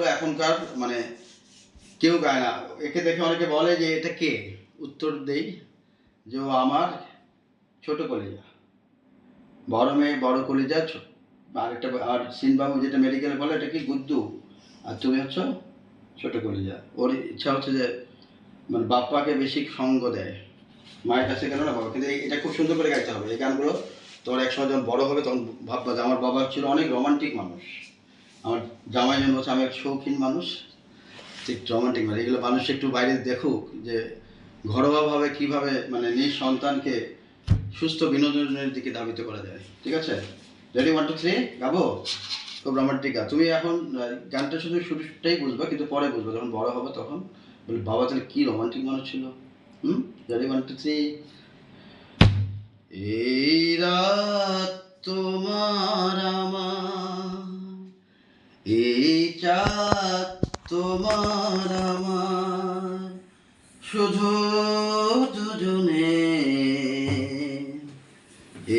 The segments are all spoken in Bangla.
গানগুলো এখনকার মানে কেউ গায় না। একে দেখে অনেকে বলে যে, এটা কে? উত্তর দেই যে, ও আমার ছোট কলিজা। বড় মেয়ে, বড় কলিজা আর একটা আর সিনবাবু যেটা মেডিকেলে বলে, এটা কি গুদ্দু আর তুমি হচ্ছে ছোট কলিজা। ওর ইচ্ছা হচ্ছে যে মানে বাপ্পাকে বেশি সঙ্গ দেয়। মায়ের কাছে গেল না বাবা কিন্তু এটা খুব সুন্দর করে গাইতে হবে। এই গানগুলো তোমার একসময় যখন বড় হবে, তখন ভাববা যে আমার বাবা ছিল অনেক রোমান্টিক মানুষ। আমার জামাই জন্য হচ্ছে আমি এক শৌখিন মানুষ। ঠিক রোমান্টিক মানে এগুলো মানুষ একটু বাইরে দেখুক যে ঘরোয়াভাবে কীভাবে মানে নিজ সন্তানকে সুস্থ বিনোদনের দিকে ধাবিত করা যায়। ঠিক আছে? রেডি ওয়ান টু থ্রি গাবো? খুব রোমান্টিক গান। তুমি এখন গানটা শুধু শুরুটাই বুঝবা, কিন্তু পরে বুঝবে। যখন বড় হবে তখন বলি বাবা, তাহলে কি রোমান্টিক মানুষ ছিল? হুম? রেডি ওয়ান টু থ্রি এই রাত তোমার আমার চাঁদ তোমার আমার, শুধু দুজনে।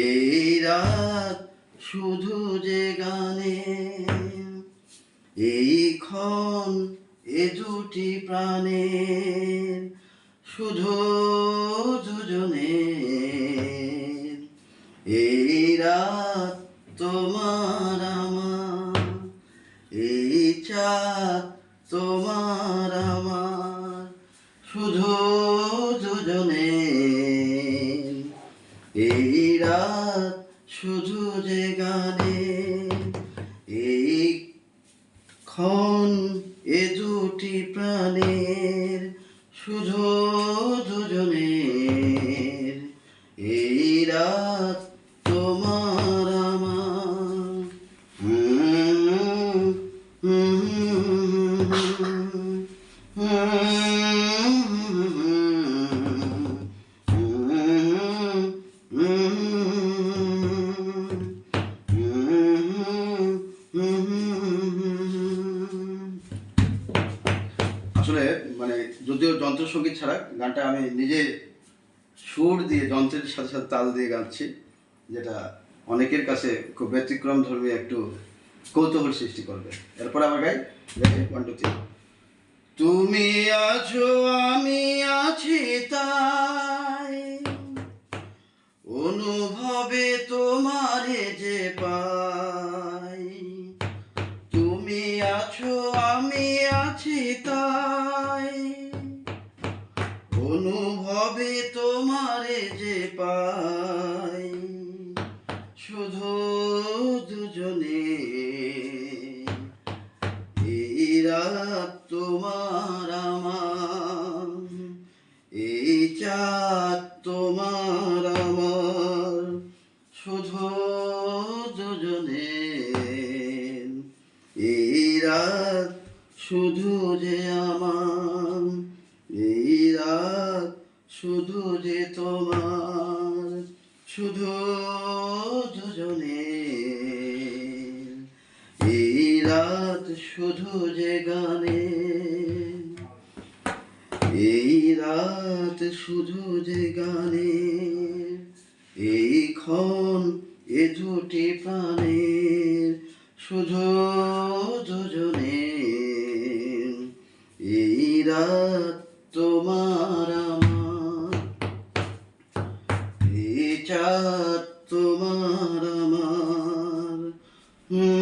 এই রাত শুধু যে গানে, এই ক্ষণ এ দুটি প্রাণের, শুধু দুজনে। চাঁদ তোমার আমার। শুধু দুজনে। এই রাত শুধু যে গানে। এই ক্ষণ এ দুটি প্রাণের। শুধু আসলে মানে যদিও যন্ত্রসঙ্গীত ছাড়া গানটা আমি নিজে সুর দিয়ে, যন্ত্রের সাথে সাথে তাল দিয়ে গাচ্ছি, যেটা অনেকের কাছে খুব ব্যতিক্রম ধর্মী একটু কৌতূহল সৃষ্টি করবে। এরপর আবার গাই ওয়ান টু থ্রি তুমি আছো আমি আছি তাই। অনুভবে তোমারে যে পাই। তুমি আছো আমি আছি তাই। অনুভবে তোমারে যে পাই। তোমার আমার এই তোমার আমার শুধু শুধু যে শুধু যে তোমার শুধু দুজনে শুধু যে গানে। এই রাত শুধু যে গানে। এই ক্ষণ এ দুটি প্রাণের শুধু দুজনে। এই রাত তোমার আমার। এই চাঁদ তোমার আমার। হুম।